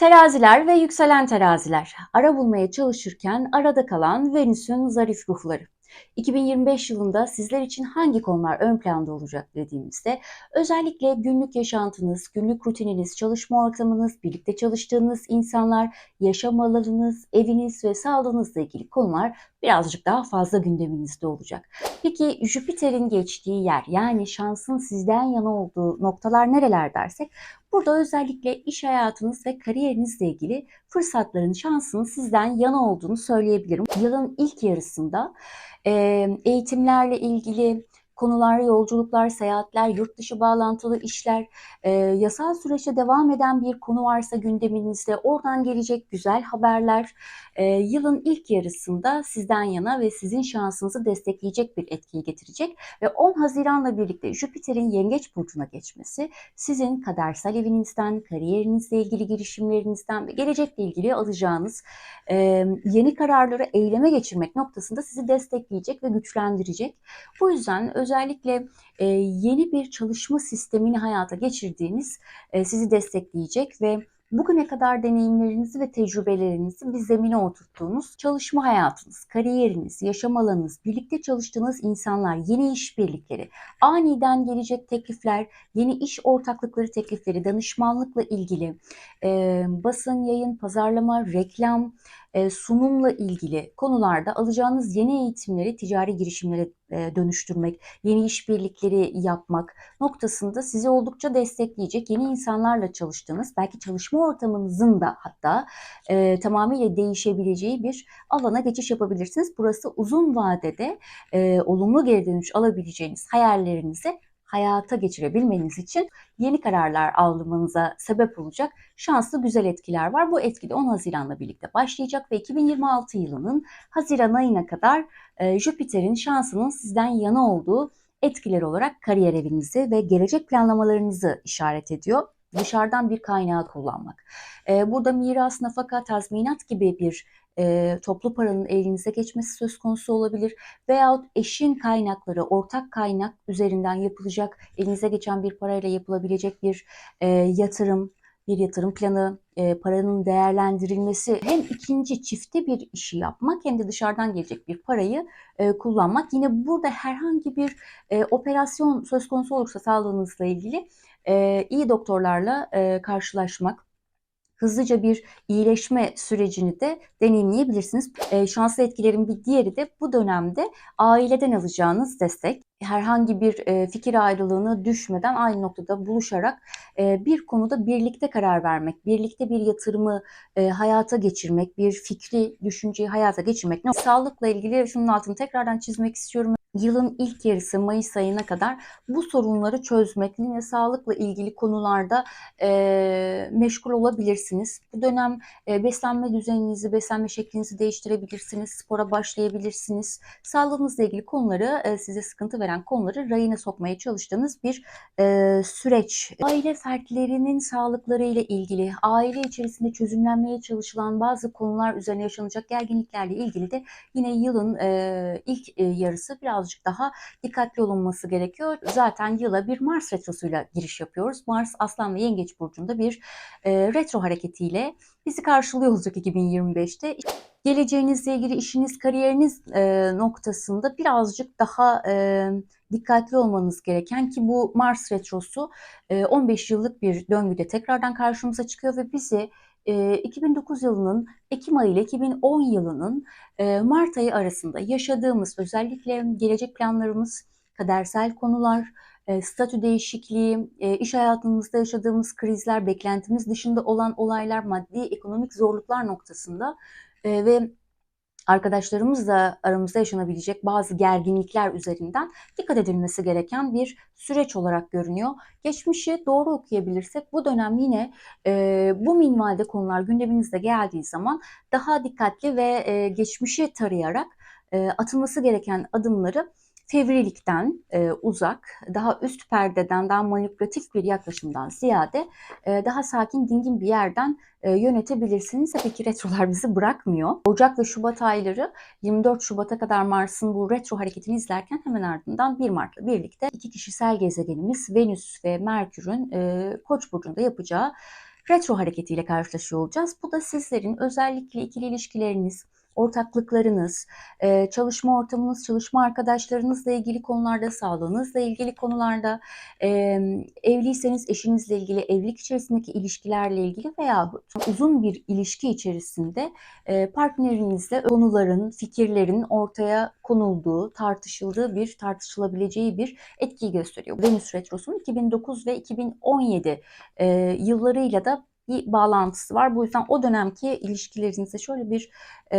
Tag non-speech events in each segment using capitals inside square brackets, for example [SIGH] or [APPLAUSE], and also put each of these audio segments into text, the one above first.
Teraziler ve yükselen teraziler. Ara bulmaya çalışırken arada kalan Venüs'ün zarif ruhları. 2025 yılında sizler için hangi konular ön planda olacak dediğimizde özellikle günlük yaşantınız, günlük rutininiz, çalışma ortamınız, birlikte çalıştığınız insanlar, yaşam alanınız, eviniz ve sağlığınızla ilgili konular birazcık daha fazla gündeminizde olacak. Peki Jüpiter'in geçtiği yer yani şansın sizden yana olduğu noktalar nereler dersek burada özellikle iş hayatınız ve kariyerinizle ilgili fırsatların, şansın sizden yana olduğunu söyleyebilirim. Yılın ilk yarısında eğitimlerle ilgili konular, yolculuklar, seyahatler, yurt dışı bağlantılı işler, e, yasal süreçte devam eden bir konu varsa gündeminizde oradan gelecek güzel haberler e, yılın ilk yarısında sizden yana ve sizin şansınızı destekleyecek bir etkiyi getirecek ve 10 Haziran'la birlikte Jüpiter'in Yengeç burcuna geçmesi sizin kadersel evinizden, kariyerinizle ilgili girişimlerinizden ve gelecekle ilgili alacağınız e, yeni kararları eyleme geçirmek noktasında sizi destekleyecek ve güçlendirecek. Bu yüzden özellikle e, yeni bir çalışma sistemini hayata geçirdiğiniz e, sizi destekleyecek ve bugüne kadar deneyimlerinizi ve tecrübelerinizi bir zemine oturttuğunuz çalışma hayatınız, kariyeriniz, yaşam alanınız, birlikte çalıştığınız insanlar, yeni işbirlikleri, aniden gelecek teklifler, yeni iş ortaklıkları teklifleri, danışmanlıkla ilgili e, basın, yayın, pazarlama, reklam, e, sunumla ilgili konularda alacağınız yeni eğitimleri ticari girişimlere dönüştürmek, yeni işbirlikleri yapmak noktasında sizi oldukça destekleyecek yeni insanlarla çalıştığınız, belki çalışma ortamınızın da hatta e, tamamıyla değişebileceği bir alana geçiş yapabilirsiniz. Burası uzun vadede e, olumlu geri dönüş alabileceğiniz hayallerinizi hayata geçirebilmeniz için yeni kararlar almanıza sebep olacak şanslı güzel etkiler var. Bu etki de 10 Haziran'la birlikte başlayacak ve 2026 yılının Haziran ayına kadar e, Jüpiter'in şansının sizden yana olduğu etkiler olarak kariyer evinizi ve gelecek planlamalarınızı işaret ediyor dışarıdan bir kaynağı kullanmak. E, burada miras, nafaka, tazminat gibi bir e, toplu paranın elinize geçmesi söz konusu olabilir. Veyahut eşin kaynakları, ortak kaynak üzerinden yapılacak, elinize geçen bir parayla yapılabilecek bir e, yatırım, bir yatırım planı, e, paranın değerlendirilmesi hem ikinci çifte bir işi yapmak hem de dışarıdan gelecek bir parayı e, kullanmak. Yine burada herhangi bir e, operasyon söz konusu olursa sağlığınızla ilgili e, iyi doktorlarla e, karşılaşmak, hızlıca bir iyileşme sürecini de deneyimleyebilirsiniz. E, şanslı etkilerin bir diğeri de bu dönemde aileden alacağınız destek. Herhangi bir e, fikir ayrılığına düşmeden aynı noktada buluşarak e, bir konuda birlikte karar vermek, birlikte bir yatırımı e, hayata geçirmek, bir fikri, düşünceyi hayata geçirmek. Sağlıkla ilgili şunun altını tekrardan çizmek istiyorum yılın ilk yarısı Mayıs ayına kadar bu sorunları çözmek, yine sağlıkla ilgili konularda e, meşgul olabilirsiniz. Bu dönem e, beslenme düzeninizi, beslenme şeklinizi değiştirebilirsiniz, spora başlayabilirsiniz. Sağlığınızla ilgili konuları, e, size sıkıntı veren konuları rayına sokmaya çalıştığınız bir e, süreç. Aile fertlerinin sağlıkları ile ilgili, aile içerisinde çözümlenmeye çalışılan bazı konular üzerine yaşanacak gerginliklerle ilgili de yine yılın e, ilk e, yarısı biraz birazcık daha dikkatli olunması gerekiyor. Zaten yıla bir Mars retrosuyla giriş yapıyoruz. Mars Aslan ve Yengeç burcunda bir e, retro hareketiyle bizi karşılıyor olacak 2025'te. Geleceğinizle ilgili işiniz, kariyeriniz e, noktasında birazcık daha e, dikkatli olmanız gereken ki bu Mars retrosu e, 15 yıllık bir döngüde tekrardan karşımıza çıkıyor ve bizi 2009 yılının Ekim ayı ile 2010 yılının Mart ayı arasında yaşadığımız özellikle gelecek planlarımız, kadersel konular, statü değişikliği, iş hayatımızda yaşadığımız krizler, beklentimiz dışında olan olaylar, maddi ekonomik zorluklar noktasında ve arkadaşlarımızla aramızda yaşanabilecek bazı gerginlikler üzerinden dikkat edilmesi gereken bir süreç olarak görünüyor. Geçmişi doğru okuyabilirsek bu dönem yine e, bu minvalde konular gündeminizde geldiği zaman daha dikkatli ve e, geçmişi tarayarak e, atılması gereken adımları fevrilikten e, uzak, daha üst perdeden, daha manipülatif bir yaklaşımdan ziyade e, daha sakin, dingin bir yerden e, yönetebilirsiniz. Tabii ki retrolar bizi bırakmıyor. Ocak ve Şubat ayları 24 Şubat'a kadar Mars'ın bu retro hareketini izlerken hemen ardından 1 Mart'la birlikte iki kişisel gezegenimiz Venüs ve Merkür'ün e, Koç burcunda yapacağı retro hareketiyle karşılaşıyor olacağız. Bu da sizlerin özellikle ikili ilişkileriniz, ortaklıklarınız, e, çalışma ortamınız, çalışma arkadaşlarınızla ilgili konularda, sağlığınızla ilgili konularda, e, evliyseniz eşinizle ilgili, evlilik içerisindeki ilişkilerle ilgili veya uzun bir ilişki içerisinde e, partnerinizle konuların, fikirlerin ortaya konulduğu, tartışıldığı bir, tartışılabileceği bir etkiyi gösteriyor. Venüs Retrosu'nun 2009 ve 2017 e, yıllarıyla da bir bağlantısı var. Bu yüzden o dönemki ilişkilerinize şöyle bir e,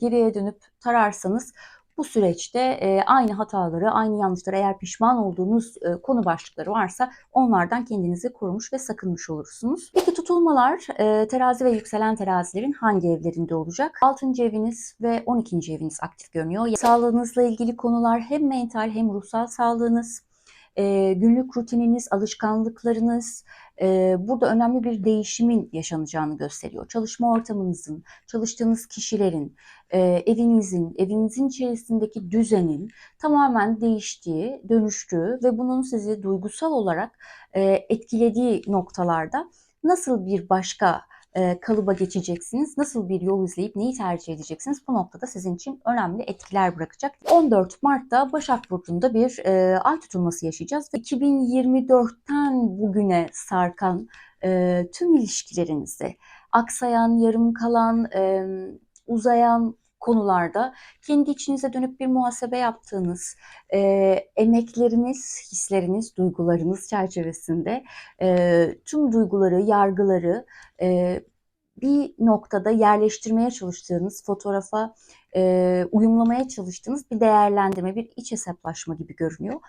geriye dönüp tararsanız bu süreçte e, aynı hataları, aynı yanlışları eğer pişman olduğunuz e, konu başlıkları varsa onlardan kendinizi korumuş ve sakınmış olursunuz. Peki tutulmalar e, terazi ve yükselen terazilerin hangi evlerinde olacak? 6. eviniz ve 12. eviniz aktif görünüyor. Sağlığınızla ilgili konular hem mental hem ruhsal sağlığınız, e, günlük rutininiz, alışkanlıklarınız, burada önemli bir değişimin yaşanacağını gösteriyor. Çalışma ortamınızın, çalıştığınız kişilerin, evinizin, evinizin içerisindeki düzenin tamamen değiştiği, dönüştüğü ve bunun sizi duygusal olarak etkilediği noktalarda nasıl bir başka e, kalıba geçeceksiniz? Nasıl bir yol izleyip neyi tercih edeceksiniz? Bu noktada sizin için önemli etkiler bırakacak. 14 Mart'ta Başak Burcu'nda bir e, ay tutulması yaşayacağız ve 2024'ten bugüne sarkan e, tüm ilişkilerinizde aksayan, yarım kalan, e, uzayan konularda kendi içinize dönüp bir muhasebe yaptığınız, e, emekleriniz, hisleriniz, duygularınız çerçevesinde e, tüm duyguları, yargıları e, bir noktada yerleştirmeye çalıştığınız, fotoğrafa e, uyumlamaya çalıştığınız bir değerlendirme, bir iç hesaplaşma gibi görünüyor.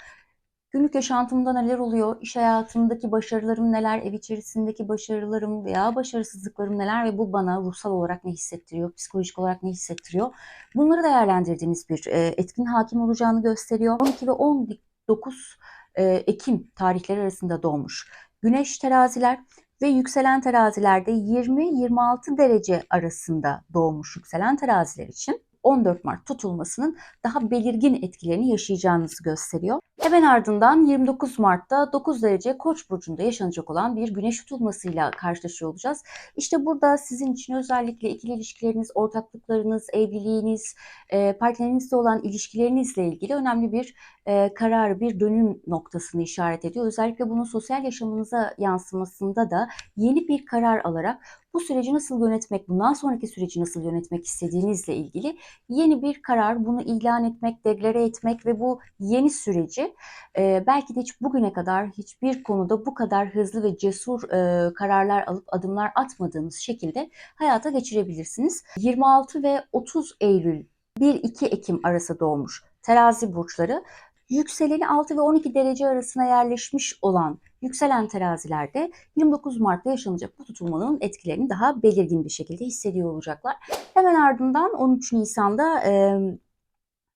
Günlük yaşantımda neler oluyor, iş hayatımdaki başarılarım neler, ev içerisindeki başarılarım veya başarısızlıklarım neler ve bu bana ruhsal olarak ne hissettiriyor, psikolojik olarak ne hissettiriyor. Bunları değerlendirdiğiniz bir e, etkin hakim olacağını gösteriyor. 12 ve 19 e, Ekim tarihleri arasında doğmuş. Güneş teraziler ve yükselen terazilerde 20-26 derece arasında doğmuş yükselen teraziler için 14 Mart tutulmasının daha belirgin etkilerini yaşayacağınızı gösteriyor. Hemen ardından 29 Mart'ta 9 derece Koç burcunda yaşanacak olan bir güneş tutulmasıyla karşılaşıyor olacağız. İşte burada sizin için özellikle ikili ilişkileriniz, ortaklıklarınız, evliliğiniz, e, partnerinizle olan ilişkilerinizle ilgili önemli bir e, karar, bir dönüm noktasını işaret ediyor. Özellikle bunun sosyal yaşamınıza yansımasında da yeni bir karar alarak bu süreci nasıl yönetmek, bundan sonraki süreci nasıl yönetmek istediğinizle ilgili yeni bir karar, bunu ilan etmek, deklare etmek ve bu yeni süreci e, belki de hiç bugüne kadar hiçbir konuda bu kadar hızlı ve cesur e, kararlar alıp adımlar atmadığınız şekilde hayata geçirebilirsiniz. 26 ve 30 Eylül 1-2 Ekim arası doğmuş terazi burçları yükseleni 6 ve 12 derece arasına yerleşmiş olan yükselen terazilerde 29 Mart'ta yaşanacak bu tutulmanın etkilerini daha belirgin bir şekilde hissediyor olacaklar. Hemen ardından 13 Nisan'da e,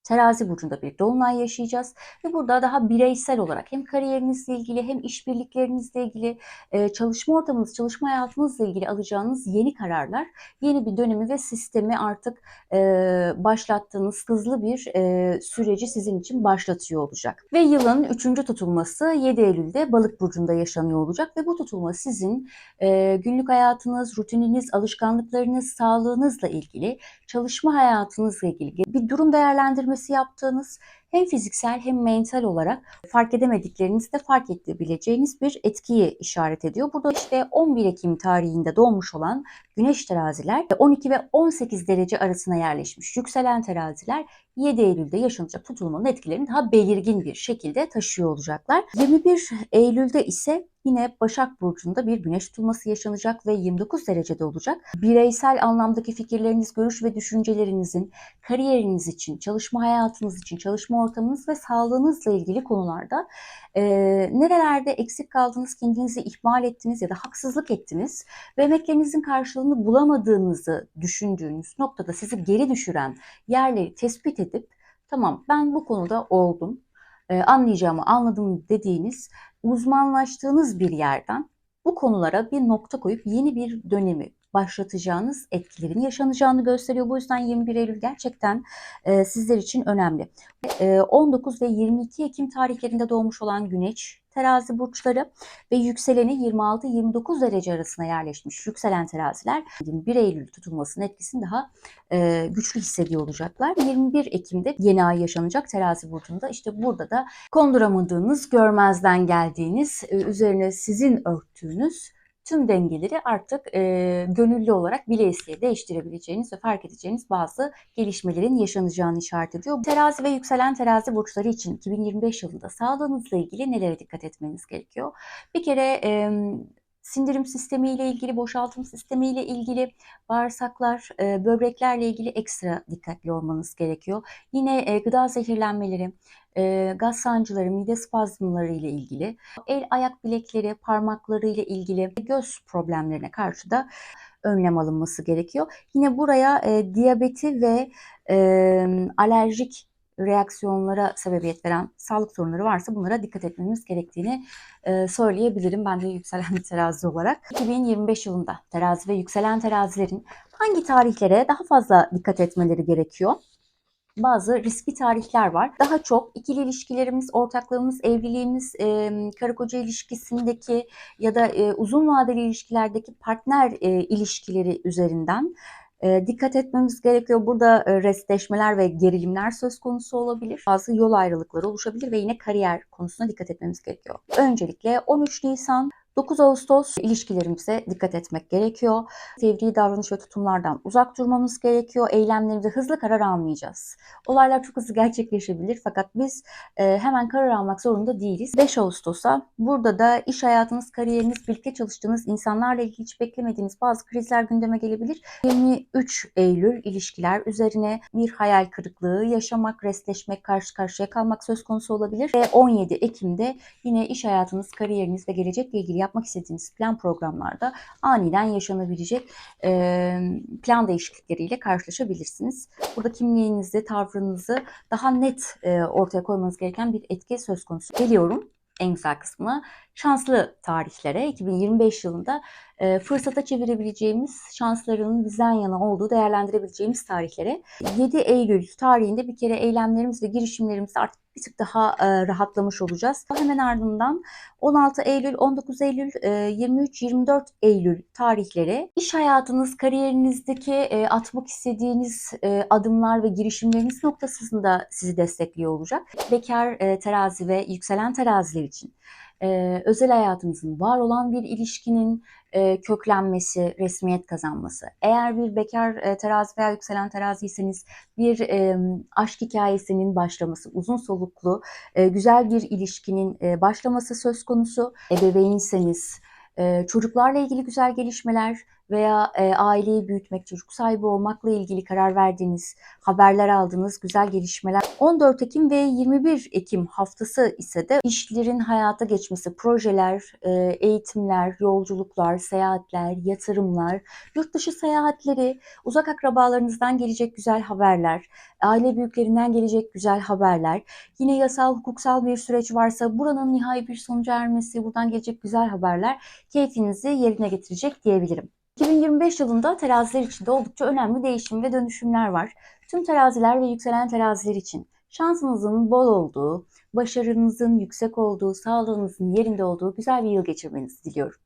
Terazi burcunda bir dolunay yaşayacağız ve burada daha bireysel olarak hem kariyerinizle ilgili hem işbirliklerinizle ilgili e, çalışma ortamınız, çalışma hayatınızla ilgili alacağınız yeni kararlar, yeni bir dönemi ve sistemi artık e, başlattığınız hızlı bir e, süreci sizin için başlatıyor olacak. Ve yılın üçüncü tutulması 7 Eylül'de Balık burcunda yaşanıyor olacak ve bu tutulma sizin günlük hayatınız, rutininiz, alışkanlıklarınız, sağlığınızla ilgili, çalışma hayatınızla ilgili bir durum değerlendirmesi görüşmesi yaptığınız hem fiziksel hem mental olarak fark edemediklerinizi de fark edebileceğiniz bir etkiyi işaret ediyor. Burada işte 11 Ekim tarihinde doğmuş olan güneş teraziler 12 ve 18 derece arasına yerleşmiş yükselen teraziler 7 Eylül'de yaşanacak tutulmanın etkilerini daha belirgin bir şekilde taşıyor olacaklar. 21 Eylül'de ise yine Başak Burcu'nda bir güneş tutulması yaşanacak ve 29 derecede olacak. Bireysel anlamdaki fikirleriniz, görüş ve düşüncelerinizin kariyeriniz için, çalışma hayatınız için, çalışma ortamınız ve sağlığınızla ilgili konularda e, nerelerde eksik kaldınız, kendinizi ihmal ettiniz ya da haksızlık ettiniz ve emeklerinizin karşılığını bulamadığınızı düşündüğünüz noktada sizi geri düşüren yerleri tespit edip tamam ben bu konuda oldum, e, anlayacağımı anladım dediğiniz uzmanlaştığınız bir yerden bu konulara bir nokta koyup yeni bir dönemi başlatacağınız etkilerin yaşanacağını gösteriyor. Bu yüzden 21 Eylül gerçekten e, sizler için önemli. E, 19 ve 22 Ekim tarihlerinde doğmuş olan Güneş terazi burçları ve yükseleni 26-29 derece arasına yerleşmiş yükselen teraziler 21 Eylül tutulmasının etkisini daha e, güçlü hissediyor olacaklar. 21 Ekim'de yeni ay yaşanacak terazi burcunda. İşte burada da konduramadığınız, görmezden geldiğiniz, e, üzerine sizin örttüğünüz tüm dengeleri artık e, gönüllü olarak bile isteye değiştirebileceğiniz ve fark edeceğiniz bazı gelişmelerin yaşanacağını işaret ediyor. Terazi ve yükselen terazi burçları için 2025 yılında sağlığınızla ilgili nelere dikkat etmeniz gerekiyor? Bir kere e, sindirim sistemi ile ilgili, boşaltım sistemi ile ilgili, bağırsaklar, e, böbreklerle ilgili ekstra dikkatli olmanız gerekiyor. Yine e, gıda zehirlenmeleri, e, gaz sancıları, mide spazmları ile ilgili, el ayak bilekleri, parmakları ile ilgili göz problemlerine karşı da önlem alınması gerekiyor. Yine buraya e, diyabeti ve e, alerjik reaksiyonlara sebebiyet veren sağlık sorunları varsa bunlara dikkat etmemiz gerektiğini e, söyleyebilirim. Ben de yükselen [LAUGHS] terazi olarak. 2025 yılında terazi ve yükselen terazilerin hangi tarihlere daha fazla dikkat etmeleri gerekiyor? bazı riskli tarihler var. Daha çok ikili ilişkilerimiz, ortaklığımız, evliliğimiz, e, karı koca ilişkisindeki ya da e, uzun vadeli ilişkilerdeki partner e, ilişkileri üzerinden e, dikkat etmemiz gerekiyor. Burada e, restleşmeler ve gerilimler söz konusu olabilir. Bazı yol ayrılıkları oluşabilir ve yine kariyer konusuna dikkat etmemiz gerekiyor. Öncelikle 13 Nisan 9 Ağustos ilişkilerimize dikkat etmek gerekiyor. Fevri davranış ve tutumlardan uzak durmamız gerekiyor. Eylemlerimizde hızlı karar almayacağız. Olaylar çok hızlı [LAUGHS] gerçekleşebilir fakat biz e, hemen karar almak zorunda değiliz. 5 Ağustos'a burada da iş hayatınız, kariyeriniz, birlikte çalıştığınız insanlarla ilgili hiç beklemediğiniz bazı krizler gündeme gelebilir. 23 Eylül ilişkiler üzerine bir hayal kırıklığı yaşamak, restleşmek, karşı karşıya kalmak söz konusu olabilir. Ve 17 Ekim'de yine iş hayatınız, kariyeriniz ve gelecekle ilgili yapmak istediğiniz plan programlarda aniden yaşanabilecek e, plan değişiklikleriyle karşılaşabilirsiniz. Burada kimliğinizi, tavrınızı daha net e, ortaya koymanız gereken bir etki söz konusu. Geliyorum en güzel kısmına şanslı tarihlere 2025 yılında e, fırsata çevirebileceğimiz şansların bizden yana olduğu değerlendirebileceğimiz tarihlere 7 Eylül tarihinde bir kere eylemlerimiz ve girişimlerimiz artık bir tık daha e, rahatlamış olacağız. Hemen ardından 16 Eylül, 19 Eylül, e, 23-24 Eylül tarihleri iş hayatınız, kariyerinizdeki e, atmak istediğiniz e, adımlar ve girişimleriniz noktasında sizi destekliyor olacak. Bekar e, terazi ve yükselen teraziler için e, özel hayatınızın var olan bir ilişkinin e, köklenmesi, resmiyet kazanması. Eğer bir bekar e, terazi veya yükselen teraziyseniz bir e, aşk hikayesinin başlaması, uzun soluklu, e, güzel bir ilişkinin e, başlaması söz konusu. Ebeveynseniz, e, çocuklarla ilgili güzel gelişmeler, veya e, aileyi büyütmek, çocuk sahibi olmakla ilgili karar verdiğiniz, haberler aldığınız güzel gelişmeler. 14 Ekim ve 21 Ekim haftası ise de işlerin hayata geçmesi, projeler, e, eğitimler, yolculuklar, seyahatler, yatırımlar, yurt dışı seyahatleri, uzak akrabalarınızdan gelecek güzel haberler, aile büyüklerinden gelecek güzel haberler, yine yasal, hukuksal bir süreç varsa buranın nihai bir sonuca ermesi, buradan gelecek güzel haberler keyfinizi yerine getirecek diyebilirim. 2025 yılında teraziler için de oldukça önemli değişim ve dönüşümler var. Tüm teraziler ve yükselen teraziler için şansınızın bol olduğu, başarınızın yüksek olduğu, sağlığınızın yerinde olduğu güzel bir yıl geçirmenizi diliyorum.